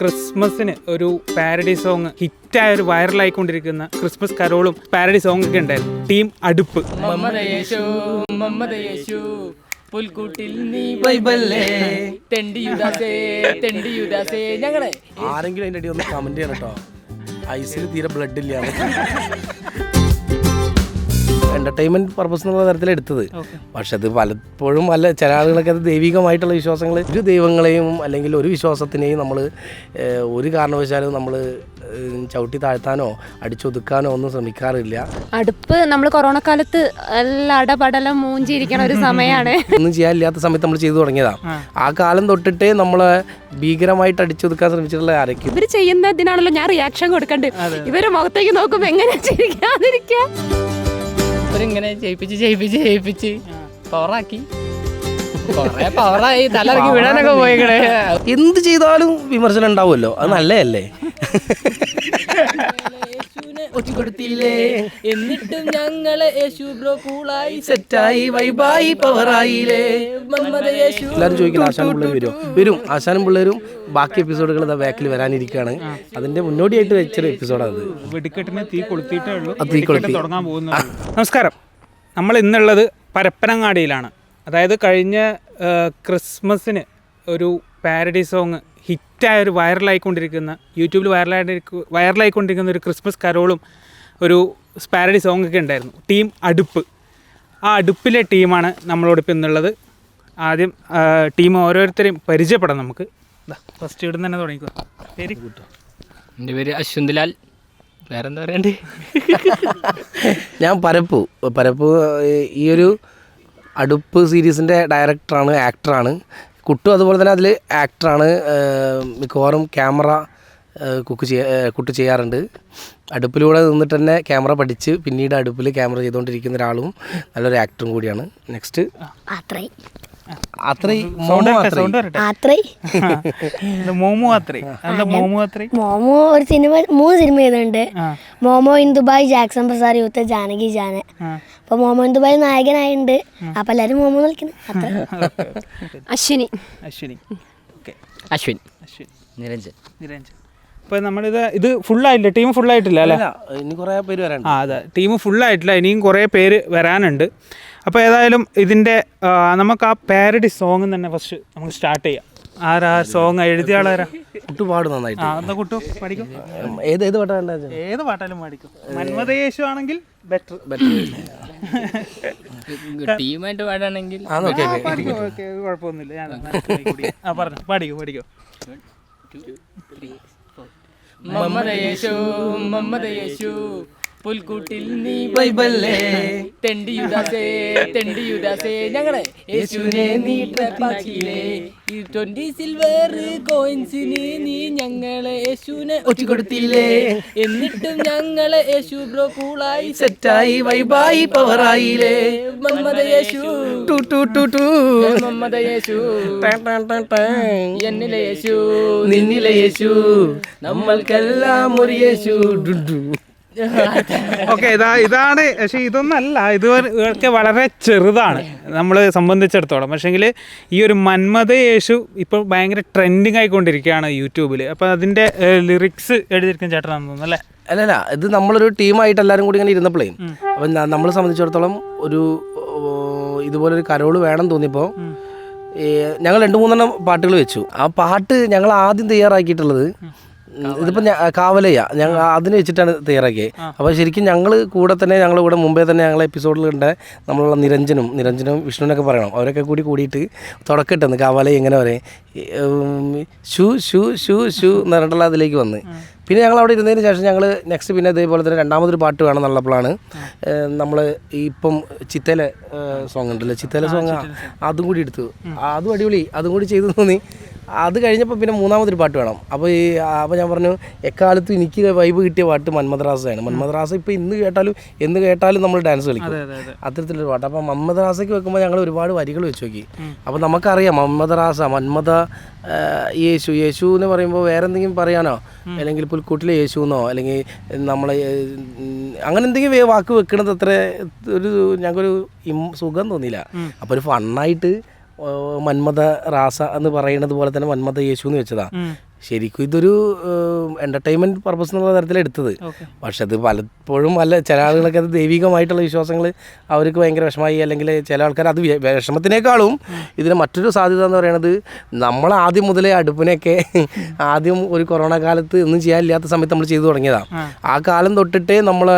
ക്രിസ്മസിന് ഒരു parody song ഹിറ്റായ ഒരു വൈറലായിക്കൊണ്ടിരിക്കുന്ന ക്രിസ്മസ് കരോളും പാരഡി സോങ് ഒക്കെ ഉണ്ടായിരുന്നു. ടീം അടുപ്പ്. പുൽക്കൂട്ടിൽ നീ ബൈബല്ലേ തെണ്ടിയുദാസേ തെണ്ടിയുദാസേ. ഞങ്ങളെ ആരെങ്കിലും അതിന്റെ അടി ഒന്ന് കമന്റ് ചെയ്യണം കേട്ടോ. ഐസിൽ തീരെ ബ്ലഡ് ഇല്ല. എന്റർടൈൻമെന്റ് പർപ്പസ് എന്നുള്ള തരത്തിൽ എടുത്തത്. പക്ഷെ അത് പലപ്പോഴും അല്ല ചില ആളുകളൊക്കെ അത് ദൈവികമായിട്ടുള്ള വിശ്വാസങ്ങൾ ഒരു ദൈവങ്ങളെയും അല്ലെങ്കിൽ ഒരു വിശ്വാസത്തിനെയും നമ്മൾ ഒരു കാരണവശാലും നമ്മൾ ചവിട്ടി താഴ്ത്താനോ അടിച്ചൊതുക്കാനോ ഒന്നും ശ്രമിക്കാറില്ല. അടുപ്പ് നമ്മൾ കൊറോണ കാലത്ത് അടപടലം മൂഞ്ചിരിക്കണ ഒരു സമയമാണ് ഒന്നും ചെയ്യാനില്ലാത്ത സമയത്ത് നമ്മൾ ചെയ്തു തുടങ്ങിയതാണ് ആ. കാലം തൊട്ടിട്ടേ നമ്മളെ ഭീകരമായിട്ട് അടിച്ചൊതുക്കാൻ ശ്രമിച്ചിട്ടുള്ള ആരൊക്കെ ഇവർ ചെയ്യുന്നതിനാണല്ലോ ഞാൻ റിയാക്ഷൻ കൊടുക്കണ്ടേ. ഇവർ മുഖത്തേക്ക് നോക്കുമ്പോ എങ്ങനെ ചിരിക്കാതിരിക്കുക ഇവരിങ്ങനെ ചെയ്യിപ്പിച്ച് ചെയ്യിപ്പിച്ച് ചെയ്യിപ്പിച്ച് പവറാക്കി കൊറേ പവറായി തലറക്കി വിടാനൊക്കെ പോയിക്കണേ. എന്ത് ചെയ്താലും വിമർശനം ഉണ്ടാവുമല്ലോ. അത് നല്ലതല്ലേ? കൊടുത്തില്ലേ? എന്നിട്ടും ഞങ്ങളെ യേശു ബ്രോ കൂളായി സെറ്റായി വൈബായി പവറായില്ലേ? മമ്മദ യേശു. എല്ലാവരും ചോദിക്കില്ല ആശാനും പിള്ളേർ വരും. വരും ആശാനും പിള്ളേരും ബാക്കി എപ്പിസോഡുകൾ ഇതാ ബാക്കിൽ വരാനിരിക്കുകയാണ്. അതിന്റെ മുന്നോടിയായിട്ട് വെച്ചൊരു എപ്പിസോഡാണ് വെടിക്കെട്ടിന് തീ കൊളുത്തിയിട്ടേ ഉള്ളൂ. തീ കൊളുത്തി. തുടങ്ങാൻ പോകുന്നു നമസ്കാരം. നമ്മൾ ഇന്നുള്ളത് പരപ്പനങ്ങാടിയിലാണ്. അതായത് കഴിഞ്ഞ ക്രിസ്മസിന് ഒരു പാരഡി സോങ് ഹിറ്റായ ഒരു വൈറലായിക്കൊണ്ടിരിക്കുന്ന യൂട്യൂബിൽ വൈറലായിട്ട് വൈറലായിക്കൊണ്ടിരിക്കുന്ന ഒരു ക്രിസ്മസ് കരോളും ഒരു സ്പാരഡി സോങ് ഒക്കെ ഉണ്ടായിരുന്നു. ടീം അടുപ്പ്. ആ അടുപ്പിലെ ടീമാണ് നമ്മളോടൊപ്പം ഇന്നുള്ളത്. ആദ്യം ടീം ഓരോരുത്തരെയും പരിചയപ്പെടാം നമുക്ക്. ഫസ്റ്റ് ഇവിടുന്ന് തന്നെ തുടങ്ങിക്കോ. പേര്? എന്റെ പേര് അശ്വന്ത്ലാൽ വേറെന്താ പറയണ്ടേ? ഞാൻ പരപ്പു. പരപ്പു ഈ ഒരു അടുപ്പ് സീരീസിന്റെ ഡയറക്ടറാണ് ആക്ടറാണ്. കുട്ടു അതുപോലെ തന്നെ അതിൽ ആക്ടറാണ് മിക്കവാറും ക്യാമറ കുക്ക് ചെയ്യ കുട്ടു ചെയ്യാറുണ്ട്. അടുപ്പിലൂടെ നിന്നിട്ട് തന്നെ ക്യാമറ പഠിച്ച് പിന്നീട് അടുപ്പിൽ ക്യാമറ ചെയ്തുകൊണ്ടിരിക്കുന്ന ഒരാളും നല്ലൊരു ആക്ടറും കൂടിയാണ്. നെക്സ്റ്റ് മോമോ ഒരു സിനിമ മൂന്ന് സിനിമ ചെയ്തിട്ടുണ്ട്. Momo in Dubai Jackson bazaar youth Janaki Jaane. അപ്പൊ മോമോ ഇൻ ദുബായ് നായകനായിട്ടുണ്ട് അപ്പൊ എല്ലാരും മോമോ നിൽക്കുന്നു അശ്വിനി. അശ്വിനി. ഓക്കെ. അശ്വിൻ. അശ്വിൻ. നിരഞ്ജൻ. നിരഞ്ജൻ. അപ്പോൾ നമ്മളിത് ഇത് ഫുൾ ആയിട്ടില്ല ടീം ഫുള്ളായിട്ടില്ല അല്ലേ? അല്ലെ ഇനി കുറേ പേര് വരാനുണ്ട്. ആ അതെ. ടീം ഫുൾ ആയിട്ടില്ല ഇനിയും കുറേ പേര് വരാനുണ്ട്. അപ്പോൾ ഏതായാലും ഇതിന്റെ നമുക്ക് ആ പാരഡി സോങ് തന്നെ ഫസ്റ്റ് നമുക്ക് സ്റ്റാർട്ട് ചെയ്യാം. ആരാ സോങ് എഴുതിയ ആളാരാ കുട്ടു പാട് നന്നായിട്ട്. ആ എന്താ കുട്ടു? പഠിക്കും. ഏത് ഏത് പാട്ടാണ് ഏത് പാട്ടാലും പാടിക്കും മന്മതയേശു ആണെങ്കിൽ ബെറ്റർ ടീമായിട്ട് പാടാണെങ്കിൽ കുഴപ്പമൊന്നുമില്ല. ഞാൻ കൂടി. ആ പറഞ്ഞു പാടിക്കോ പാടിക്കോ. മമ്മദ യേശു മമ്മദ യേശു പുൽക്കൂട്ടിൽ നീ ബൈബല്ലേ തെണ്ടിയുദാസേ തെണ്ടിയുദാസേ. ഞങ്ങളെ യേശുവിനെ നീ ട്രപ്പാക്കിയില്ലേ? ഈ ട്വന്റി സിൽവർ കോയിൻസിന് നീ ഞങ്ങളെ യേശുവിനെ ഒറ്റിക്കൊടുത്തില്ലേ? എന്നിട്ടും ഞങ്ങളെ യേശു ബ്രോ കൂളായി സെറ്റായി വൈബായി പവറായില്ലേ? മമ്മദ യേശു. ടു ടു ടു ടു. മമ്മദ യേശു. എന്നിലെ യേശു നിന്നിലെ യേശു. നമ്മൾക്കെല്ലാം ഒരു യേശു. Do do. ഓക്കെ ഇതാ ഇതാണ്. പക്ഷെ ഇതൊന്നല്ല. ഇത് ഇതൊക്കെ വളരെ ചെറുതാണ്. നമ്മൾ സംബന്ധിച്ചിടത്തോളം. പക്ഷേങ്കിൽ ഈ ഒരു മന്മത യേശു ഇപ്പോൾ ഭയങ്കര ട്രെൻഡിങ് ആയിക്കൊണ്ടിരിക്കുകയാണ് യൂട്യൂബിൽ അപ്പോൾ അതിന്റെ ലിറിക്സ് എഴുതിയിരിക്കുന്ന ചേട്ടനാണെന്ന് തോന്നുന്നു അല്ലേ? അല്ലല്ല ഇത് നമ്മളൊരു ടീമായിട്ട് എല്ലാവരും കൂടി ഇങ്ങനെ ഇരുന്നപ്പോഴേ അപ്പം നമ്മളെ സംബന്ധിച്ചിടത്തോളം ഒരു ഇതുപോലൊരു കരോൾ വേണം തോന്നിയപ്പോൾ ഞങ്ങൾ രണ്ട് മൂന്നെണ്ണം പാട്ടുകൾ വെച്ചു. ആ പാട്ട് ഞങ്ങൾ ആദ്യം തയ്യാറാക്കിയിട്ടുള്ളത് ഇതിപ്പോൾ കാവലയ്യ. ഞങ്ങൾ അതിന് വെച്ചിട്ടാണ് തയ്യാറാക്കിയത് അപ്പോൾ ശരിക്കും ഞങ്ങൾ കൂടെ തന്നെ ഞങ്ങൾ ഇവിടെ മുമ്പേ തന്നെ ഞങ്ങൾ എപ്പിസോഡിലുണ്ട് നമ്മളുള്ള നിരഞ്ജനും നിരഞ്ജനും വിഷ്ണുവിനൊക്കെ പറയണം. അവരൊക്കെ കൂടി കൂടിയിട്ട് തുടക്കട്ടെന്ന് കാവലയ്യ എങ്ങനെ പറയും. ഷൂ ഷൂ ഷൂ ഷൂ എന്ന് പറഞ്ഞിട്ടുള്ള അതിലേക്ക് വന്ന്. പിന്നെ ഞങ്ങൾ അവിടെ ഇരുന്നതിന് ശേഷം ഞങ്ങൾ നെക്സ്റ്റ് പിന്നെ ഇതേപോലെ തന്നെ രണ്ടാമതൊരു പാട്ട് വേണം എന്നുള്ളപ്പോഴാണ് നമ്മൾ ഇപ്പം ചിത്തല സോങ് ഉണ്ടല്ലോ. ചിത്തല സോങ് അതും കൂടി എടുത്തു. അതും അടിപൊളി. അതും കൂടി ചെയ്തു തോന്നി. അത് കഴിഞ്ഞപ്പോൾ പിന്നെ മൂന്നാമതൊരു പാട്ട് വേണം. അപ്പോൾ ഈ അപ്പോൾ ഞാൻ പറഞ്ഞു എക്കാലത്തും എനിക്ക് വൈബ് കിട്ടിയ പാട്ട് മന്മദ്രാസയാണ് മന്മദ്രാസ ഇപ്പോൾ ഇന്ന് കേട്ടാലും എന്ന് കേട്ടാലും നമ്മൾ ഡാൻസ് കളിക്കും. അത്തരത്തിലൊരു പാട്ട്. അപ്പോൾ മന്മദ്രാസയ്ക്ക് വെക്കുമ്പോൾ ഞങ്ങൾ ഒരുപാട് വരികൾ വെച്ച് നോക്കി. അപ്പോൾ നമുക്കറിയാം മന്മദ്രാസ മന്മദ യേശു യേശു എന്ന് പറയുമ്പോൾ വേറെ എന്തെങ്കിലും പറയാനോ അല്ലെങ്കിൽ പുൽക്കൂട്ടിലെ യേശു എന്നോ അല്ലെങ്കിൽ നമ്മളെ അങ്ങനെ എന്തെങ്കിലും വാക്ക് വെക്കണത് അത്ര ഒരു ഞങ്ങൾക്കൊരു സുഖം തോന്നിയില്ല. അപ്പോൾ ഒരു ഫണ്ണായിട്ട് മന്മഥ റാസ എന്ന് പറയുന്നത് പോലെ തന്നെ മന്മഥ യേശു എന്ന് വെച്ചതാ. ശരിക്കും ഇതൊരു എന്റർടൈൻമെന്റ് പർപ്പസ് എന്നുള്ള തരത്തിൽ എടുത്തത്. പക്ഷെ അത് പലപ്പോഴും പല ചില ആളുകളൊക്കെ അത് ദൈവികമായിട്ടുള്ള വിശ്വാസങ്ങൾ അവർക്ക് ഭയങ്കര വിഷമമായി അല്ലെങ്കിൽ ചില ആൾക്കാർ അത് വിഷമത്തിനേക്കാളും ഇതിന് മറ്റൊരു സാധ്യത എന്ന് പറയുന്നത് നമ്മൾ ആദ്യം മുതലേ അടുപ്പിനെയൊക്കെ ആദ്യം ഒരു കൊറോണ കാലത്ത് ഒന്നും ചെയ്യാനില്ലാത്ത സമയത്ത് നമ്മൾ ചെയ്തു തുടങ്ങിയതാണ് ആ. കാലം തൊട്ടിട്ടേ നമ്മൾ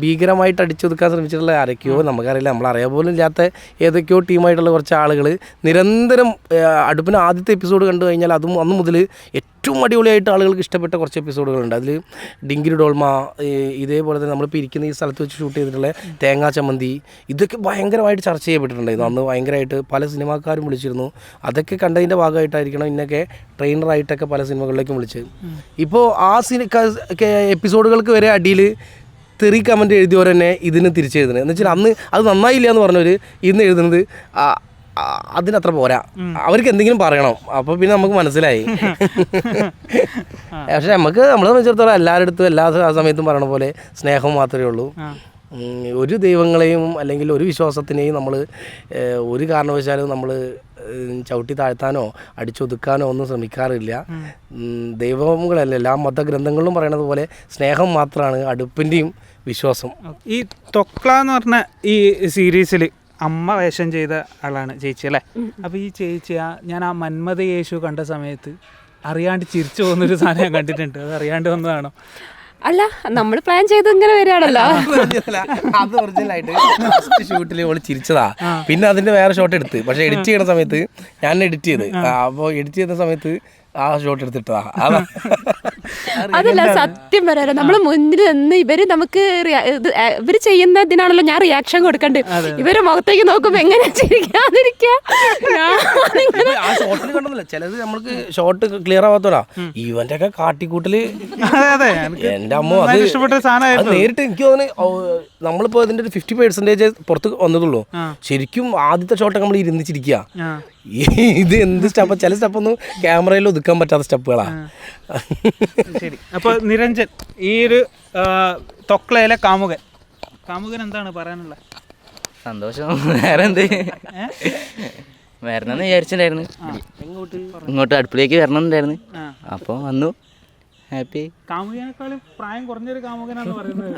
ഭീകരമായിട്ട് അടിച്ചൊതുക്കാൻ ശ്രമിച്ചിട്ടുള്ള ആരൊക്കെയോ നമുക്കറിയില്ല. നമ്മൾ അറിയാൻ പോലും ഇല്ലാത്ത ഏതൊക്കെയോ ടീമായിട്ടുള്ള കുറച്ച് ആളുകൾ നിരന്തരം അടുപ്പിന് ആദ്യത്തെ എപ്പിസോഡ് കണ്ടു കഴിഞ്ഞാൽ അതും അന്ന് മുതൽ ഏറ്റവും അടിപൊളിയായിട്ട് ആളുകൾക്ക് ഇഷ്ടപ്പെട്ട കുറച്ച് എപ്പിസോഡുകളുണ്ട്. അതിൽ ഡിങ്കിരി ഡോൾമ ഇതേപോലെ തന്നെ നമ്മളിപ്പോൾ ഇരിക്കുന്ന ഈ സ്ഥലത്ത് വെച്ച് ഷൂട്ട് ചെയ്തിട്ടുള്ള തേങ്ങാ ചമ്മന്തി ഇതൊക്കെ ഭയങ്കരമായിട്ട് ചർച്ച ചെയ്യപ്പെട്ടിട്ടുണ്ടായിരുന്നു. അന്ന് ഭയങ്കരമായിട്ട് പല സിനിമാക്കാരും വിളിച്ചിരുന്നു. അതൊക്കെ കണ്ടതിന്റെ ഭാഗമായിട്ടായിരിക്കണം ഇന്നൊക്കെ ട്രെയിനറായിട്ടൊക്കെ പല സിനിമകളിലേക്കും വിളിച്ചത്. ഇപ്പോൾ ആ സിനി എപ്പിസോഡുകൾക്ക് വരെ അടിയിൽ തെറി കമന്റ് എഴുതിയവരെന്നെ ഇതിന് തിരിച്ചെഴുതുന്നത്. എന്ന് വെച്ചാൽ അന്ന് അത് നന്നായില്ല എന്ന് പറഞ്ഞവർ ഇന്ന് എഴുതുന്നത് അതിനത്ര പോരാ. അവർക്ക് എന്തെങ്കിലും പറയണം. അപ്പൊ പിന്നെ നമുക്ക് മനസ്സിലായി. പക്ഷെ നമുക്ക് നമ്മളെ സംബന്ധിച്ചിടത്തോളം എല്ലാവരുടെ അടുത്തും എല്ലാ സമയത്തും പറയണ പോലെ സ്നേഹം മാത്രമേ ഉള്ളൂ. ഒരു ദൈവങ്ങളെയും അല്ലെങ്കിൽ ഒരു വിശ്വാസത്തിനെയും നമ്മൾ ഒരു കാരണവശാലും നമ്മൾ ചവിട്ടി താഴ്ത്താനോ അടിച്ചൊതുക്കാനോ ഒന്നും ശ്രമിക്കാറില്ല. ദൈവങ്ങളല്ല എല്ലാ മതഗ്രന്ഥങ്ങളിലും പറയണത് പോലെ സ്നേഹം മാത്രമാണ് അടുപ്പിന്റെയും വിശ്വാസം. ഈ തൊക്ല എന്ന് പറഞ്ഞ ഈ സീരീസിൽ അമ്മ വേഷം ചെയ്ത ആളാണ് ചേച്ചി അല്ലേ? അപ്പോൾ ഈ ചേച്ചി ആ ഞാൻ ആ മന്മത യേശു കണ്ട സമയത്ത് അറിയാണ്ട് ചിരിച്ചു പോകുന്നൊരു സാധനം ഞാൻ കണ്ടിട്ടുണ്ട്. അത് അറിയാണ്ട് വന്നതാണോ? അല്ല നമ്മൾ പ്ലാൻ ചെയ്ത് ഇങ്ങനെ വരികയാണല്ലോ. അത് ഒറിജിനലായിട്ട് ഫസ്റ്റ് ഷൂട്ടിൽ ഓൾ ചിരിച്ചതാ. പിന്നെ അതിന്റെ വേറെ ഷോട്ട് എടുത്ത്. പക്ഷെ എഡിറ്റ് ചെയ്യുന്ന സമയത്ത് ഞാൻ എഡിറ്റ് ചെയ്ത്. അപ്പോൾ എഡിറ്റ് ചെയ്യുന്ന സമയത്ത് ആ ഷോട്ട് എടുത്തിട്ടതാ. അതല്ല സത്യം പറയാലോ നമ്മൾ മുന്നിൽ നിന്ന് ഇവർ നമുക്ക് ഇവർ ചെയ്യുന്നതിനാണല്ലോ ഞാൻ റിയാക്ഷൻ കൊടുക്കണ്ട്. ഇവർ മുഖത്തേക്ക് നോക്കുമ്പോ എങ്ങനെ ചിലത് നമ്മൾക്ക് ഷോട്ട് ക്ലിയർ ആവാത്തോടാ ഇവന്റെ ഒക്കെ കാട്ടിക്കൂട്ടൽ അതെ അതെ. എനിക്ക് എന്റെ അമ്മ അത് നേരിട്ട് എനിക്ക് തോന്നുന്നു നമ്മളിപ്പോ ഇതിന്റെ ഒരു ഫിഫ്റ്റി പെർസെന്റേജ് പുറത്ത് വന്നതുള്ളൂ. ശരിക്കും ആദ്യത്തെ ഷോട്ടൊക്കെ നമ്മൾ ഇരുന്നിച്ചിരിക്കുക ഇത് എന്ത് സ്റ്റെപ്പ് ചില സ്റ്റെപ്പൊന്നും ക്യാമറയിൽ ഒതുക്കാൻ പറ്റാത്ത സ്റ്റെപ്പുകളാ. ശരി. അപ്പോൾ നിരഞ്ജൻ ഈ ഒരു തൊക്ലയിലെ കാമുകൻ. കാമുകൻ എന്താണ് പറയാനുള്ളത്? സന്തോഷം. വേറെ എന്ത്? വരണമെന്ന് വിചാരിച്ചിട്ടുണ്ടായിരുന്നു. ഇങ്ങോട്ട് അടുപ്പിലേക്ക് വരണമെന്നുണ്ടായിരുന്നു. അപ്പൊ അപ്പോൾ വന്നു. ഹാപ്പി. കാമുകനേക്കാളും പ്രായം കുറഞ്ഞൊരു കാമുകനാണ് പറയുന്നത്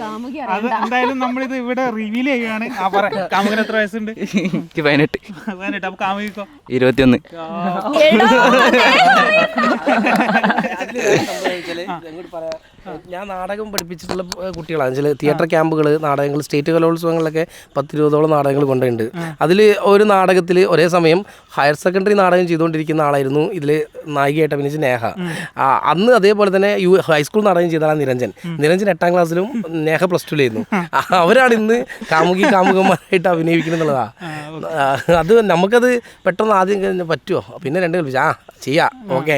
കാമുകി അത് എന്തായാലും നമ്മളിത് ഇവിടെ റിവീൽ ചെയ്യുകയാണ് ആ പറ കാമുകൻ എത്ര വയസ്സുണ്ട്? എനിക്ക് പതിനെട്ട്. പതിനെട്ട്. അപ്പൊ കാമുകോ ഇരുപത്തിയൊന്ന്. ഞാൻ നാടകം പഠിപ്പിച്ചിട്ടുള്ള കുട്ടികളാണ്. ചില തിയേറ്റർ ക്യാമ്പുകൾ നാടകങ്ങൾ സ്റ്റേറ്റ് കലോത്സവങ്ങളിലൊക്കെ പത്തിരുപതോളം നാടകങ്ങൾ കൊണ്ടുണ്ട് അതിൽ ഒരു നാടകത്തിൽ ഒരേ സമയം ഹയർ സെക്കൻഡറി നാടകം ചെയ്തുകൊണ്ടിരിക്കുന്ന ആളായിരുന്നു ഇതിൽ നായികയായിട്ട് അഭിനയിച്ച നേഹ അന്ന് അതേപോലെ തന്നെ യു ഹൈസ്കൂൾ നാടകം ചെയ്ത ആളാണ് നിരഞ്ജൻ. നിരഞ്ജൻ എട്ടാം ക്ലാസ്സിലും നേഹ പ്ലസ് ടുലായിരുന്നു അവരാണ് ഇന്ന് കാമുകി കാമുകന്മാരായിട്ട് അഭിനയിക്കുന്നുള്ളതാ അത് നമുക്കത് പെട്ടെന്ന് ആദ്യം കഴിഞ്ഞ് പറ്റുമോ പിന്നെ രണ്ട് കൽപ്പിച്ചു ആ ചെയ്യാം. ഓക്കെ.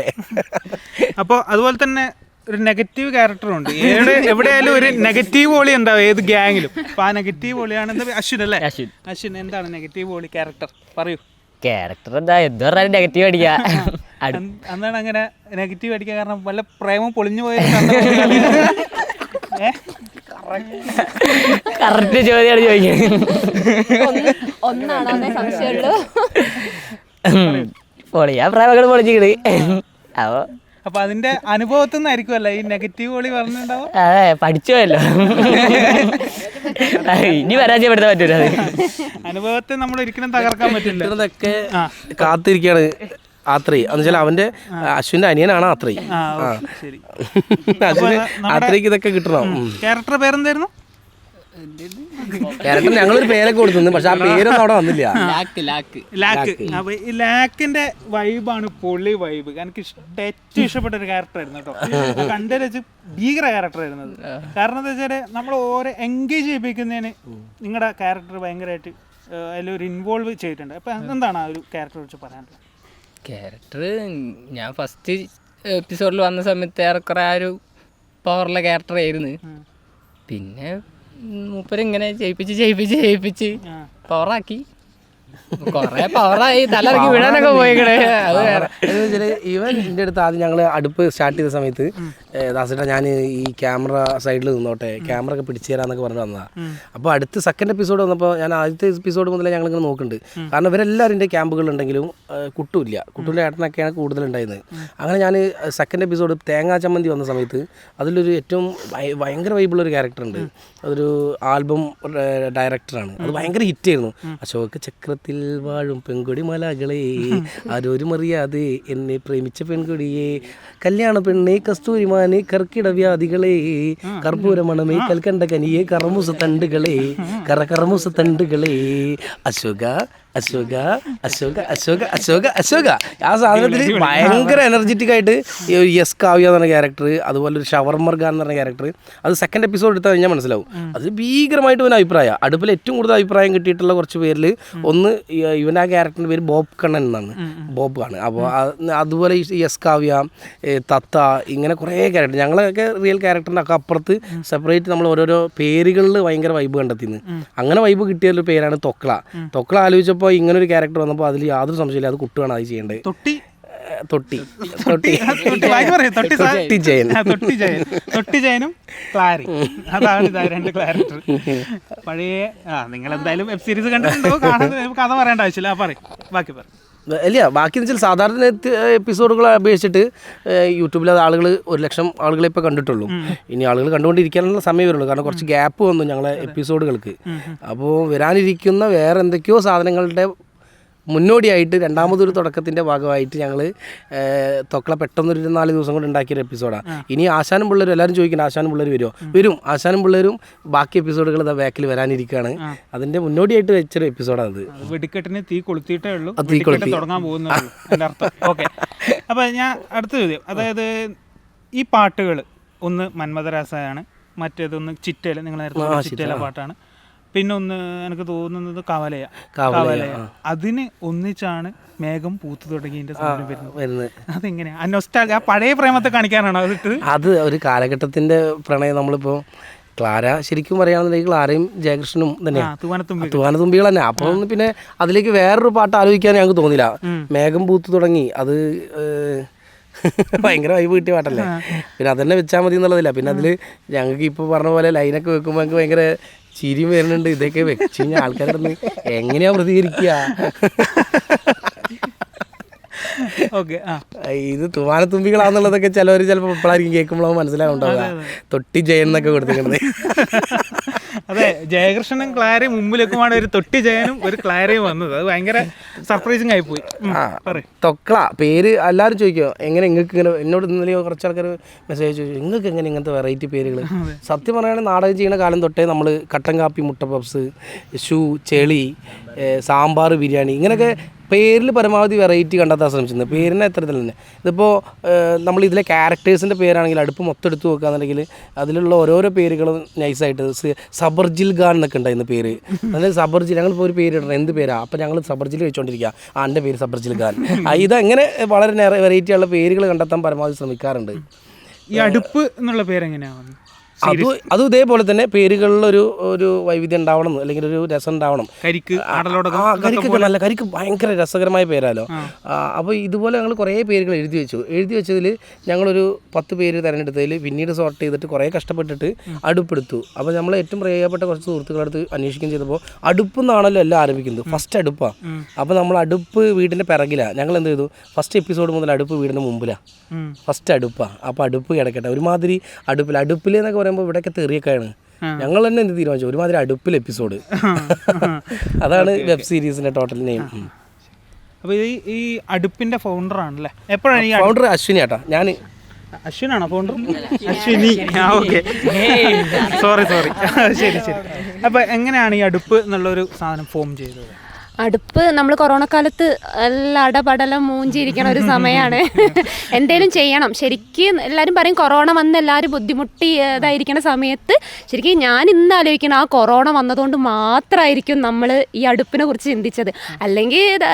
അപ്പോൾ അതുപോലെ തന്നെ ഒരു നെഗറ്റീവ് ക്യാരക്ടറുണ്ട് ഏടെ എവിടെയായാലും ഒരു നെഗറ്റീവ് ഓളി ഉണ്ടാവും ഏത് ഗ്യാങ്ങിലും അപ്പോൾ ആ നെഗറ്റീവ് എന്താ അശ്വിൻ അല്ലേ? അശ്വിൻ. അശ്വിൻ എന്താണ് നെഗറ്റീവ് ഓളി ക്യാരക്ടർ പറയൂ. ക്യാരക്ടർ എന്താ? എന്ത് പറഞ്ഞാലും നെഗറ്റീവ് അടിക്കുക അന്നാണ് അങ്ങനെ നെഗറ്റീവ് അടിക്കാൻ കാരണം വല്ല പ്രേമം പൊളിഞ്ഞു പോയ കറക്റ്റ് ചോദ്യമാണ് ചോദിക്കുന്നത്. ഒന്നാണോ എന്നേ സംശയമുള്ളൂ. പൊളിയാ പ്രേമകൾ പൊളിച്ചിട്ട് അപ്പോൾ അപ്പൊ അതിന്റെ അനുഭവത്തിൽ നിന്നായിരിക്കുമല്ല ഈ നെഗറ്റീവ് ഓളി പറഞ്ഞിട്ടുണ്ടാവും അതെ ഇനി പരാജയപ്പെടുത്താൻ പറ്റൂല അത്. അനുഭവത്തെ നമ്മൾ ഒരിക്കലും തകർക്കാൻ പറ്റില്ല. ഇതൊക്കെ കാത്തിരിക്കാണ് ആത്രി. എന്നുവെച്ചാൽ അവന്റെ അശ്വിന്റെ അനിയനാണ് ആത്രി. ആ ശരി. അശ്വിന് ആത്രിക്ക് ഇതൊക്കെ കിട്ടണം. ക്യാരക്ടർ പേരെന്തായിരുന്നു? ക്യാരക്ടർ ഞങ്ങളൊരു പേരൊക്കെ കൊടുത്തു പക്ഷെ ആ പേരൊന്നും അവിടെ വന്നില്ല. ലാക്ക് ലാക്ക്. ലാക്ക്. അപ്പൊ ഈ ലാക്കിന്റെ വൈബാണ് പൊളി വൈബ്. എനിക്ക് ഏറ്റവും ഇഷ്ടപ്പെട്ട ഒരു ക്യാരക്ടർ ആയിരുന്നു കേട്ടോ. കണ്ടു വെച്ച് ഭീകര ക്യാരക്ടർ ആയിരുന്നത്. കാരണം എന്താ വെച്ചാൽ നമ്മൾ ഓരോ എൻഗേജ് ചെയ്യിപ്പിക്കുന്നതിന് നിങ്ങളുടെ ക്യാരക്ടർ ഭയങ്കരമായിട്ട് അതിലൊരു ഇൻവോൾവ് ചെയ്തിട്ടുണ്ട്. അപ്പൊ എന്താണ് ആ ഒരു ക്യാരക്ടറെ കുറിച്ച് പറയാനുള്ളത്? ക്യാരക്ടർ ഞാൻ ഫസ്റ്റ് എപ്പിസോഡിൽ വന്ന സമയത്ത് ഏറെക്കുറെ ആ ഒരു പവറുള്ള ക്യാരക്ടർ ആയിരുന്നു. പിന്നെ മൂപ്പര് ഇങ്ങനെ ചെയ്യിപ്പിച്ച് ചെയ്യിപ്പിച്ച് ചെയ്യിപ്പിച്ച് പവറാക്കി കൊറേ പവറായി തലറക്കി വീഴാനൊക്കെ പോയിക്കണേ. ഇവൻ എന്റെ അടുത്ത് ആദ്യം ഞങ്ങൾ അടുപ്പ് സ്റ്റാർട്ട് ചെയ്ത സമയത്ത് ദാസേട്ടാ ഞാൻ ഈ ക്യാമറ സൈഡിൽ നിന്നോട്ടെ ക്യാമറ ഒക്കെ പിടിച്ചു തരാന്നൊക്കെ പറഞ്ഞു വന്നതാ. അപ്പോൾ അടുത്ത സെക്കൻഡ് എപ്പിസോഡ് വന്നപ്പോൾ ഞാൻ ആദ്യത്തെ എപ്പിസോഡ് മുതലേ ഞങ്ങൾ ഇങ്ങനെ നോക്കുന്നുണ്ട് കാരണം ഇവരെല്ലാവരും എന്റെ ക്യാമ്പുകളുണ്ടെങ്കിലും കുട്ടൂല്ല കുട്ടൂലെ ഏട്ടനൊക്കെയാണ് കൂടുതൽ ഉണ്ടായിരുന്നത് അങ്ങനെ ഞാൻ സെക്കൻഡ് എപ്പിസോഡ് തേങ്ങാ ചമ്മന്തി വന്ന സമയത്ത് അതിലൊരു ഏറ്റവും ഭയ- ഭയങ്കര വൈബിളുള്ള ഒരു ക്യാരക്ടർ ഉണ്ട്. അതൊരു ആൽബം ഡയറക്ടറാണ് അത് ഭയങ്കര ഹിറ്റ് ആയിരുന്നു. അശോക ചക്രത്തിൽ വാഴും പെൺകൊടി മലകളെ. ആരോരും അറിയാതെ എന്നെ പ്രേമിച്ച പെൺകൊടിയെ. കല്യാണ പെണ്ണെ കസ്തൂരിമാനെ കർക്കിട വ്യാധികളെ. കർപ്പൂര മണമേ കൽക്കണ്ട കനിയെ കറമുസ തണ്ടുകളെ. കറ കറമുസ തണ്ടുകളെ. അശോക അശോക അശോക അശോക അശോക അശോക. ആ സാധനത്തിൽ ഭയങ്കര എനർജറ്റിക് ആയിട്ട് ഈ ഒരു യെസ് കാവ്യ എന്ന് പറഞ്ഞ ക്യാരക്ടർ അതുപോലെ ഒരു ഷവർമർ ഖാൻ എന്ന് പറഞ്ഞ ക്യാരക്ടർ അത് സെക്കൻഡ് എപ്പിസോഡ് എടുത്താൽ കഴിഞ്ഞാൽ മനസ്സിലാവും. അത് ഭീകരമായിട്ട് ഇവൻ അഭിപ്രായം. അടുപ്പിൽ ഏറ്റവും കൂടുതൽ അഭിപ്രായം കിട്ടിയിട്ടുള്ള കുറച്ച് പേരിൽ ഒന്ന് ഈ ഇവന്റെ ആ ക്യാരക്ടറിന്റെ പേര് ബോബ് കണ്ണൻ എന്നാണ്. ബോബ് ആണ്. അപ്പോൾ അതുപോലെ ഈ യെസ് കാവ്യ തത്ത ഇങ്ങനെ കുറേ ക്യാരക്ടർ ഞങ്ങളൊക്കെ റിയൽ ക്യാരക്ടറിന്റെ ഒക്കെ അപ്പുറത്ത് സെപ്പറേറ്റ് നമ്മൾ ഓരോരോ പേരുകളിൽ ഭയങ്കര വൈബ് കണ്ടെത്തിന്ന്. അങ്ങനെ വൈബ് കിട്ടിയൊരു പേരാണ് തൊക്കള. തൊക്കള ആലോചിച്ചപ്പോൾ ഇങ്ങനെ ഒരു ക്യാരക്ടർ വന്നപ്പോൾ അതിൽ യാതൊരു സംശയമില്ല അത് കുട്ടുകയാണ് അത് ചെയ്യേണ്ടത്. തൊട്ടി? തൊട്ടി. തൊട്ടി. തൊട്ടി. ജയൻ. തൊട്ടി ജയൻ. തൊട്ടി ജയനും ക്ലാരി. അതാണ് ഇതാ രണ്ട് ക്ലാരക്ടർ പഴയ ആ നിങ്ങൾ എന്തായാലും വെബ് സീരീസ് കണ്ടിട്ടുണ്ടോ? കാണുന്നത് കഥ പറയേണ്ട ആവശ്യമില്ല. പറയും. ബാക്കി പറ. അല്ല ബാക്കി എന്ന് വെച്ചാൽ സാധാരണ എപ്പിസോഡുകളെ അപേക്ഷിച്ചിട്ട് യൂട്യൂബിൽ അത് ആളുകൾ ഒരു ലക്ഷം ആളുകളെ ഇപ്പോൾ കണ്ടിട്ടുള്ളൂ. ഇനി ആളുകൾ കണ്ടുകൊണ്ടിരിക്കാനുള്ള സമയം വരുള്ളൂ. കാരണം കുറച്ച് ഗ്യാപ്പ് വന്നു ഞങ്ങളെ എപ്പിസോഡുകൾക്ക്. അപ്പോൾ വരാനിരിക്കുന്ന വേറെ എന്തൊക്കെയോ സാധനങ്ങളുടെ മുന്നോടിയായിട്ട് രണ്ടാമതൊരു തുടക്കത്തിന്റെ ഭാഗമായിട്ട് ഞങ്ങൾ തൊക്കള പെട്ടെന്നൊരു നാല് ദിവസം കൊണ്ട് ഉണ്ടാക്കിയൊരു എപ്പിസോഡാണ് ഇനി ആശാനും പിള്ളേരും എല്ലാവരും ചോദിക്കണം ആശാനും പിള്ളേർ വരുമോ വരും. ആശാനും പിള്ളേരും ബാക്കി എപ്പിസോഡുകൾ ഇതാ ബാക്കിൽ വരാനിരിക്കുകയാണ് അതിന്റെ മുന്നോടിയായിട്ട് വെച്ചൊരു എപ്പിസോഡാണ് അത്. വെടിക്കെട്ടിന് തീ കൊളുത്തിയിട്ടേ ഉള്ളൂ. തീ കൊളുത്തി. തുടങ്ങാൻ പോകുന്നത് ഓക്കെ അപ്പോൾ ഞാൻ അടുത്ത ചോദ്യം. അതായത് ഈ പാട്ടുകൾ ഒന്ന് മന്മഥരാസയാണ് മറ്റേതൊന്ന് ചിറ്റേല നിങ്ങൾ നേരത്തെ പറഞ്ഞ ചിറ്റേല പാട്ടാണ്. പിന്നെ ഒന്ന് എനിക്ക് തോന്നുന്നത് കവലയ. കവലയ, അതിന് ഒന്നിച്ചാണ് മേഘം പൂത്തു തുടങ്ങിയതിന്റെ സാധനം വരുന്നത്. വരുന്നത്. അതെങ്ങനെയാ? ആ പഴയ പ്രേമത്തെ കാണിക്കാനാണോ അത് അത് ഒരു കാലഘട്ടത്തിന്റെ പ്രണയം നമ്മളിപ്പോ ക്ലാര ശരിക്കും പറയുകയാണെന്നുണ്ടെങ്കിൽ ക്ലാരയും ജയകൃഷ്ണനും തന്നെയാണ് തൂവാനത്തുമ്പികൾ. തുമ്പികൾ തന്നെ. അപ്പോൾ പിന്നെ അതിലേക്ക് വേറൊരു പാട്ട് ആലോചിക്കാൻ ഞങ്ങൾക്ക് തോന്നില്ല. മേഘം പൂത്തു തുടങ്ങി. അത് ഭയങ്കര വൈബ് കിട്ടിയ പാട്ടല്ലേ? പിന്നെ അതന്നെ വെച്ചാൽ മതി എന്നുള്ളതില്ല. പിന്നെ അതിൽ ഞങ്ങൾക്ക് ഇപ്പോൾ പറഞ്ഞ പോലെ ലൈനൊക്കെ വെക്കുമ്പോൾ ഞങ്ങൾക്ക് ഭയങ്കര ചിരിയും വരുന്നുണ്ട്. ഇതൊക്കെ വെച്ച് കഴിഞ്ഞാൽ ആൾക്കാരുടെ എങ്ങനെയാ പ്രതികരിക്കുക ഓക്കെ ആ. ഇത് തുമ്പികളാന്നുള്ളതൊക്കെ ചിലവർ ചിലപ്പോൾ ഇപ്പോഴായിരിക്കും കേൾക്കുമ്പോൾ മനസ്സിലാവുണ്ടാവുക. തൊട്ടി ജയൻ എന്നൊക്കെ കൊടുത്തിട്ടുണ്ട് അതെ ജയകൃഷ്ണനും ക്ലാരയും മുമ്പിലേക്കുമാണ് ഒരു തൊട്ടി ജയനും ഒരു ക്ലാരയും വന്നത്. അത് ഭയങ്കര സർപ്രൈസിങ് ആയി പോയി. തൊക്കള പേര് എല്ലാവരും ചോദിക്കോ എങ്ങനെ നിങ്ങൾക്ക് ഇങ്ങനെ എന്നോട് ഇന്നലെയോ കുറച്ച് ആൾക്കാർ മെസ്സേജ് ചോദിച്ചു നിങ്ങൾക്ക് എങ്ങനെ ഇങ്ങനത്തെ വെറൈറ്റി പേരുകൾ സത്യം പറയുകയാണെങ്കിൽ നാടകം ചെയ്യുന്ന കാലം തൊട്ടേ നമ്മൾ കട്ടൻ കാപ്പി മുട്ട പപ്സ് ഷൂ ചെളി സാമ്പാർ ബിരിയാണി ഇങ്ങനെയൊക്കെ പേരിൽ പരമാവധി വെറൈറ്റി കണ്ടെത്താൻ ശ്രമിച്ചിരുന്നത്. പേരിനെ എത്തരത്തിൽ തന്നെ. ഇതിപ്പോൾ നമ്മൾ ഇതിലെ ക്യാരക്ടേഴ്സിന്റെ പേരാണെങ്കിൽ അടുപ്പ് മൊത്തം എടുത്ത് നോക്കുകയാണെന്നുണ്ടെങ്കിൽ അതിലുള്ള ഓരോരോ പേരുകളും നൈസായിട്ട് സബർജിൽ ഖാൻ എന്നൊക്കെ ഉണ്ടായിരുന്നു പേര്. അതായത് സബർജിൽ ഞങ്ങളിപ്പോൾ ഒരു പേര് ഇടണം. എന്ത് പേരാ? അപ്പോൾ ഞങ്ങൾ സബർജിൽ വെച്ചുകൊണ്ടിരിക്കുക ആ എന്റെ പേര് സബർജിൽ ഖാൻ. ഇതങ്ങനെ വളരെ വെറൈറ്റി വെറൈറ്റിയുള്ള പേരുകൾ കണ്ടെത്താൻ പരമാവധി ശ്രമിക്കാറുണ്ട്. ഈ അടുപ്പ് എന്നുള്ള പേരെങ്ങനെയാണ് അത് അതും ഇതേപോലെ തന്നെ പേരുകളിലൊരു ഒരു വൈവിധ്യം ഉണ്ടാവണം അല്ലെങ്കിൽ ഒരു രസം ഉണ്ടാവണം. കരിക്ക് കരിക്കൊക്കെ നല്ല കരിക്ക് ഭയങ്കര രസകരമായ പേരാലോ. അപ്പോൾ ഇതുപോലെ ഞങ്ങൾ കുറേ പേരുകൾ എഴുതി വെച്ചു. എഴുതി വെച്ചതിൽ ഞങ്ങളൊരു പത്ത് പേര് തിരഞ്ഞെടുത്തതിൽ പിന്നീട് സോർട്ട് ചെയ്തിട്ട് കുറേ കഷ്ടപ്പെട്ടിട്ട് അടുപ്പെടുത്തു. അപ്പോൾ നമ്മൾ ഏറ്റവും പ്രിയപ്പെട്ട കുറച്ച് സുഹൃത്തുക്കളടുത്ത് അന്വേഷിക്കുകയും ചെയ്തപ്പോൾ അടുപ്പ് എന്നാണല്ലോ എല്ലാം ആരംഭിക്കുന്നത്. ഫസ്റ്റ് അടുപ്പാണ് അപ്പോൾ നമ്മൾ അടുപ്പ് വീടിന്റെ പിറകിലാണ് ഞങ്ങൾ എന്ത് ചെയ്തു? ഫസ്റ്റ് എപ്പിസോഡ് മുതൽ അടുപ്പ് വീടിന്റെ മുമ്പിലാണ് ഫസ്റ്റ് അടുപ്പാണ് അപ്പോൾ അടുപ്പ് കിടക്കട്ടെ. ഒരുമാതിരി അടുപ്പിൽ അടുപ്പിൽ എന്നൊക്കെ പറയുമ്പോൾ ഇവിടെയൊക്കെ തെറിയൊക്കെയാണ്. ഞങ്ങൾ തന്നെ എന്ത് തീരുമാനിച്ചു? ഒരുമാതിരി അടുപ്പിൽ എപ്പിസോഡ് അതാണ് വെബ് സീരീസിന്റെ ടോട്ടൽ നെയിം അപ്പോൾ ഈ ഈ അടുപ്പിന്റെ ഫൗണ്ടർ ആണല്ലേ? എപ്പോഴാണ് ഈ ഫൗണ്ടർ അശ്വിനി ആട്ടാ. ഞാൻ അശ്വിനാണോ ഫൗണ്ടർ അശ്വിനി. ആ ഓക്കെ സോറി സോറി ശരി ശരി. അപ്പോൾ എങ്ങനെയാണ് ഈ അടുപ്പ് എന്നുള്ളൊരു സാധനം ഫോം ചെയ്തത്? അടുപ്പ് നമ്മൾ കൊറോണ കാലത്ത് എല്ലാം അടപടലം മൂഞ്ചിരിക്കണ ഒരു സമയമാണ് എന്തേലും ചെയ്യണം. ശരിക്കും എല്ലാവരും പറയും കൊറോണ വന്ന് എല്ലാവരും ബുദ്ധിമുട്ടി ഇതായിരിക്കണ സമയത്ത്. ശരിക്കും ഞാൻ ഇന്ന് ആലോചിക്കണം ആ കൊറോണ വന്നതുകൊണ്ട് മാത്രമായിരിക്കും നമ്മൾ ഈ അടുപ്പിനെ കുറിച്ച് ചിന്തിച്ചത്. അല്ലെങ്കിൽ